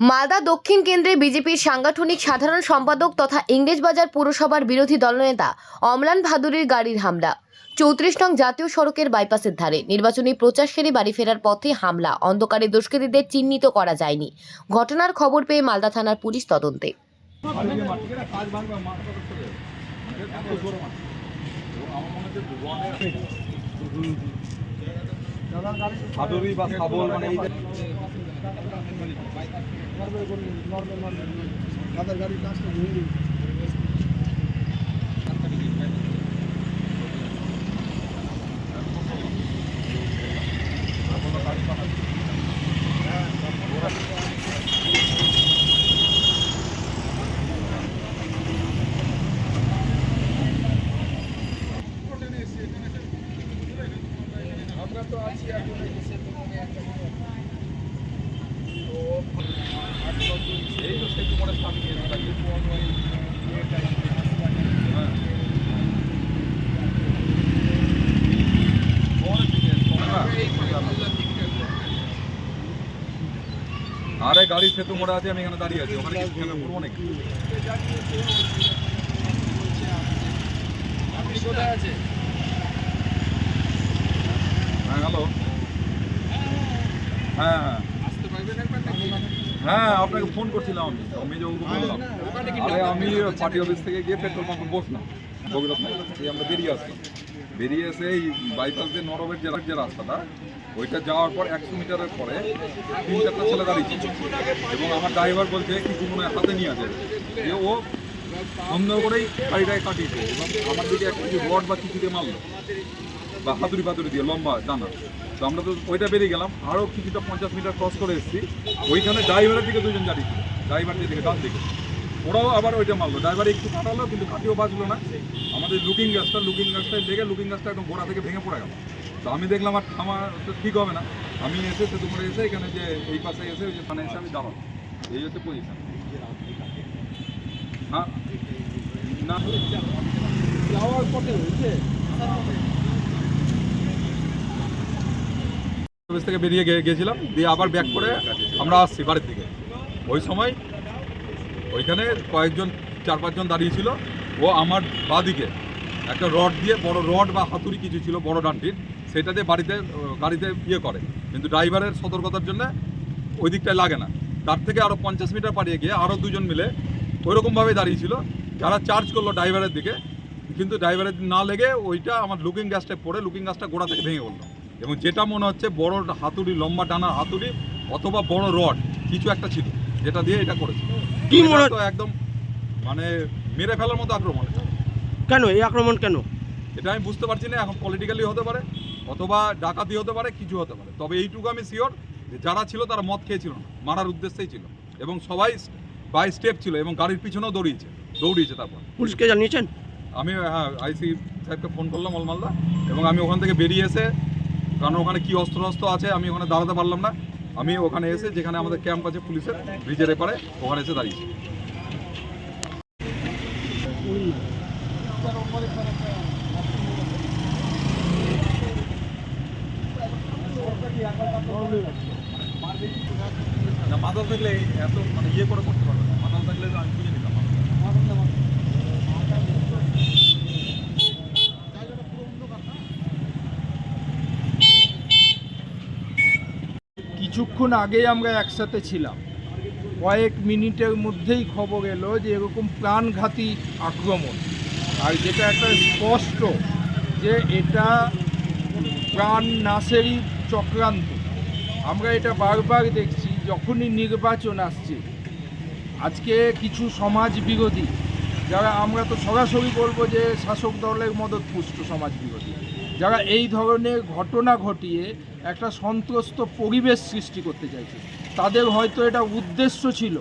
মালদা দক্ষিণ কেন্দ্রে বিজেপির সাংগঠনিক সাধারণ সম্পাদক তথা ইংরেজবাজার পুরসভার বিরোধী দলনেতা অমলান ভাদুরীর গাড়ির হামলা। চৌত্রিশ নং জাতীয় সড়কের বাইপাসের ধারে নির্বাচনী প্রচার সেরে বাড়ি ফেরার পথে হামলা। অন্ধকারে দুষ্কৃতীদের চিহ্নিত করা যায়নি। ঘটনার খবর পেয়ে মালদা থানার পুলিশ তদন্তে। এই যে এই তো সেতু মোড়ের সামনে এটা কি হ্যাঁ। আরে গাড়ি সেতু মোড়ে আছে, আমি এখানে দাঁড়িয়ে আছি। ওখানে কি থেমে পড়ব নাকি? হ্যাঁ হ্যালো হ্যাঁ। হ্যাঁ আপনাকে ফোন করছিলাম আমি। আমি যে বললাম। আরে আমি পার্টি অফিস থেকে গিয়ে পেট্রোল পাম্পে বসলাম। ভগীরথ এই আমরা বেরিয়ে আসলাম। বেরিয়ে এসে এই বাইপাস দিয়ে নরবের যে যে রাস্তাটা, ওইটা যাওয়ার পর একশো মিটারের পরে তিন চারটা ছেলে দাঁড়িয়ে ছিল। এবং আমার ড্রাইভার বলছে কিছু মনে হাতে নিয়ে আছে যে ও সন্দেহ করেই গাড়িটাকে কাটিয়েছে। এবং আমার দিকে একটা রড বা কিছু দিয়ে মারলো। বা হাতুড়ি ফাতুড়ি দিয়ে, লম্বা জানা তো আমরা তো ওইটা বেরিয়ে গেলাম। আরও কিছুটা পঞ্চাশ মিটার ক্রস করে এসেছি। ওইখানে ড্রাইভারের দিকে দুজন দাঁড়িয়ে ছিল। ড্রাইভার দিকে ডান দিকে। ওরাও আবার ওইটা মারলো। ড্রাইভার একটু কাটালো কিন্তু কাটিও বাঁচলো না। আমাদের লুকিং গাছটা লুকিং গাছটায় লেগে লুকিং গাছটা একদম গোড়া থেকে ভেঙে পড়ে গেল। তো আমি দেখলাম, আর থামা, তো ঠিক হবে না। আমি এসে সেতু করে এসে এখানে যে এই পাশে এসে ওই যে থানে এসে আমি দাঁড়ালাম। এই হচ্ছে পজিশন হ্যাঁ। না। যাওয়ার পথে হয়েছে? অফিস থেকে বেরিয়ে গে- গেছিলাম, দিয়ে আবার ব্যাক করে আমরা আসছি বাড়ির দিকে। ওই সময় ওইখানে কয়েকজন, চার পাঁচজন দাঁড়িয়ে ছিল। ও আমার বাদিকে একটা রড দিয়ে, বড় রড বা হাতুড়ি কিছু ছিল, বড় ডান্টির, সেটা দিয়ে বাড়িতে গাড়িতে ইয়ে করে। কিন্তু ড্রাইভারের সতর্কতার জন্য ওই দিকটায় লাগে না। তার থেকে আরও পঞ্চাশ মিটার পাড়িয়ে গিয়ে আরও দুজন মিলে ওইরকমভাবে দাঁড়িয়ে ছিল। যারা চার্জ করল ড্রাইভারের দিকে, কিন্তু ড্রাইভারের না লেগে ওইটা আমার লুকিং গ্যাসটায় পড়ে লুকিং গ্যাসটা গোড়া থেকে ভেঙে পড়ল। এবং যেটা মনে হচ্ছে বড় হাতুড়ি লম্বা টানা হাতুড়ি অথবা বড় রড কিছু একটা ছিল যেটা দিয়ে এটা করেছে। কি মনে একদম মানে মেরে ফেলার মতো আক্রমণ। কেন? এই আক্রমণ কেন? এটা আমি বুঝতে পারছি না এখন পলিটিক্যালি হতে পারে অথবা ডাকাতি হতে পারে কিছু হতে পারে। তবে এইটুকু আমি শিওর যে যারা ছিল তারা মদ খেয়েছিল না মারার উদ্দেশ্যেই ছিল। এবং সবাই বাই স্টেপ ছিল এবং গাড়ির পিছনেও দৌড়িয়েছে দৌড়িয়েছে তারপর। পুলিশকে জানিয়েছেন? আমি হ্যাঁ আইসি সাহেবকে ফোন করলাম অলমালদা এবং আমি ওখান থেকে বেরিয়ে এসে কারণ ওখানে কি অস্ত্র অস্ত্র আছে আমি ওখানে দাঁড়াতে পারলাম না। আমি ওখানে এসে যেখানে আমাদের ক্যাম্প আছে পুলিশের, ব্রিজের এপারে, ওখানে এসে দাঁড়িয়েছি। মাতাল থাকলে এত মানে ইয়ে করে করতে পারবে না মাতাল থাকলে আমি বুঝে নিতাম কিছুক্ষণ আগেই আমরা একসাথে ছিলাম। কয়েক মিনিটের মধ্যেই খবর এলো যে এরকম প্রাণঘাতী আক্রমণ। আর যেটা একটা স্পষ্ট যে এটা প্রাণ নাশেরই চক্রান্ত। আমরা এটা বারবার দেখছি, যখনই নির্বাচন আসছে। আজকে কিছু সমাজ বিরোধী যারা আমরা তো সরাসরি বলব যে শাসক দলের মদত পুষ্ট সমাজ বিরোধী যারা এই ধরনের ঘটনা ঘটিয়ে একটা সন্ত্রস্ত পরিবেশ সৃষ্টি করতে চাইছে। তাদের হয়তো এটা উদ্দেশ্য ছিল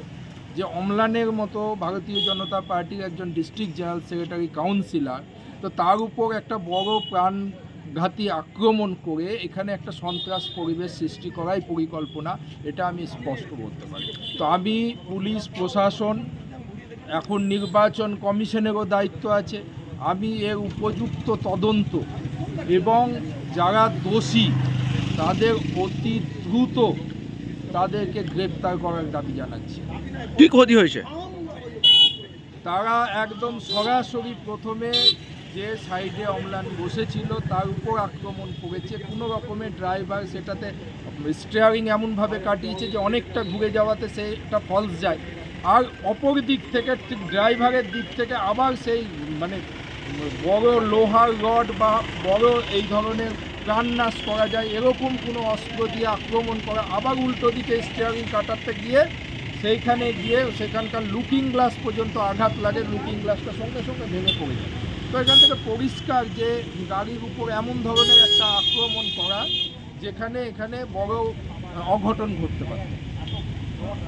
যে অম্লানের মতো ভারতীয় জনতা পার্টির একজন ডিস্ট্রিক্ট জেনারেল সেক্রেটারি কাউন্সিলার, তো তার উপর একটা বড় প্রাণঘাতী আক্রমণ করে এখানে একটা সন্ত্রাস পরিবেশ সৃষ্টি করাই পরিকল্পনা, এটা আমি স্পষ্ট বলতে পারি। তো আমি পুলিশ, প্রশাসন, এখন নির্বাচন কমিশনেরও দায়িত্ব আছে। আমি এর উপযুক্ত তদন্ত এবং যারা দোষী তাদের অতি দ্রুত তাদেরকে গ্রেপ্তার করার দাবি জানাচ্ছি। কি ক্ষতি হয়েছে? তারা একদম সরাসরি প্রথমে যে সাইডে অম্লান বসেছিল তার উপর আক্রমণ করেছে। কোনো রকমের ড্রাইভার সেটাতে স্টিয়ারিং এমনভাবে কাটিয়েছে যে অনেকটা ঘুরে যাওয়াতে সেটা ফলস যায়। আর অপর দিক থেকে ঠিক ড্রাইভারের দিক থেকে আবার সেই মানে বড় লোহার রড বা বড় এই ধরনের প্রাণনাশ করা যায়, এরকম কোনো অস্ত্র দিয়ে আক্রমণ করা, আবার উল্টো দিকে স্টিয়ারিং কাটাতে গিয়ে সেইখানে গিয়ে সেখানকার লুকিং গ্লাস পর্যন্ত আঘাত লাগে লুকিং গ্লাসটা সঙ্গে সঙ্গে ভেঙে পড়ে যায়। তো এখান থেকে পরিষ্কার যে গাড়ির উপর এমন ধরনের একটা আক্রমণ করা, যেখানে এখানে বড় অঘটন ঘটতে পারে।